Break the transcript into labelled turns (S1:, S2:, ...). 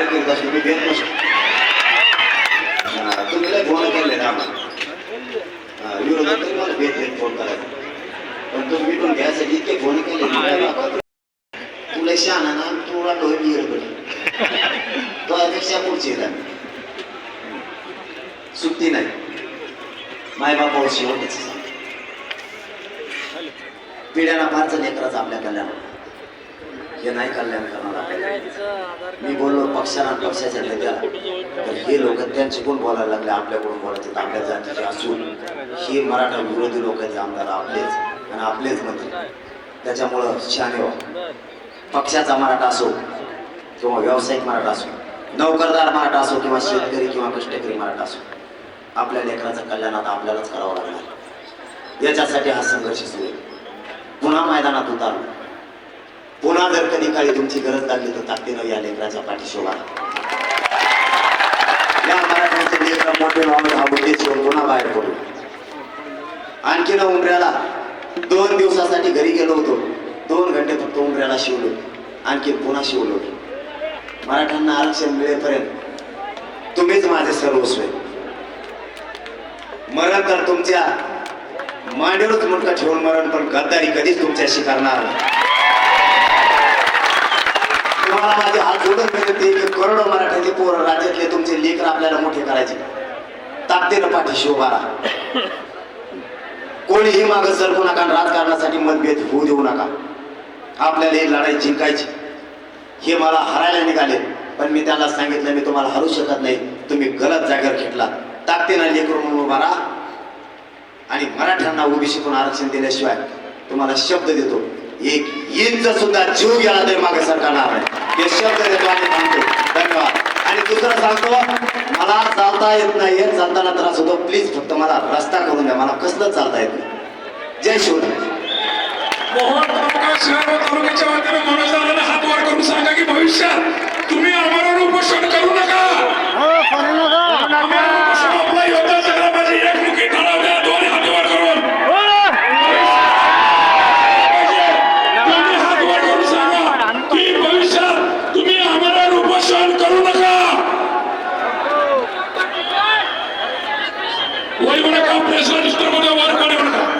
S1: Direct करत असतो मी देत नसतो तुम्ही लय फोन केले ना विरोधात मला भेट देत फोन करायचा पण तुम्ही भेटून घ्यायसाठी इतके फोन केले तुला शहाणा ना तुला तो पुढची सुट्टी नाही. माय बापावर शेवटच पिढ्याना फारच लेकराचं आपल्या कल्याण हे नाही कल्याण करणार आपल्याला मी बोललो पक्षाला पक्षाच्या नेत्याला तर हे लोक त्यांच्याकडून बोलायला लागले आपल्याकडून बोलायचे आपल्या जातीचे असून हे मराठा विरोधी लोकांचे आमदार आपलेच आणि आपलेच मंत्री. त्याच्यामुळं शहाणे व्हा. पक्षाचा मराठा असो किंवा व्यावसायिक मराठा असो नोकरदार मराठा असो किंवा शेतकरी किंवा कष्टकरी मराठा असो आपल्या लेकराचं कल्याण आता आपल्यालाच करावं लागणार. याच्यासाठी हा संघर्ष सुरू आहे. पुन्हा मैदानात उतारू पुन्हा जर कधी काळी तुमची गरज लागली तर ताकदीनं या लेकराच्या पाठीशी या मराठ्यांचे लेकर मोठे व्हावे हा उद्देश पुन्हा बाहेर पडू. आणखीन उमऱ्याला दोन दिवसासाठी घरी गेलो होतो. दोन घंटे फक्त उमऱ्याला शिवलो. आणखी पुन्हा शिवलो. मराठ्यांना आरक्षण मिळेपर्यंत तुम्हीच माझे सर्वस्व मरण तर तुमच्या मांडीवरच मुंडका ठेवून मरण पण गद्दारी कधीच तुमच्याशी करणार नाही. ते करोडो मराठ्याचे पोरं राज्यातले तुमचे लेकर आपल्याला मोठे करायचे. ताकदीनं पाठीशी उभा राहा. कोणीही मागं सरकू नका राजकारणासाठी मतभेद होऊ देऊ नका. आपल्याला ही लढाई जिंकायची. हे मला हरायला निघाले. पण मी त्यांना सांगितलं मी तुम्हाला हरू शकत नाही. तुम्ही गलत जागेवर खेटला ताकदीनं लेकर म्हणून उभा राहा. आणि मराठ्यांना ओबीसीतून आरक्षण दिल्याशिवाय तुम्हाला शब्द देतो. एक इंच सुद्धा जीव गेला तरी मागे सरकारणार नाही. हे शब्द देतो आणि सांगतो धन्यवाद. आणि दुसरं सांगतो मला चालता येत नाही येत चालताना त्रास होतो. प्लीज फक्त मला रस्ता करून द्या. मला कसलं चालता येत नाही. जय शिवराय.
S2: मोहन तालुका शिराळा तालुक्याच्या वतीनं हात वर करून सांगा की भविष्यात ఓయి కూడా కాంప్లేషన్ ఇష్టం వారు కూడా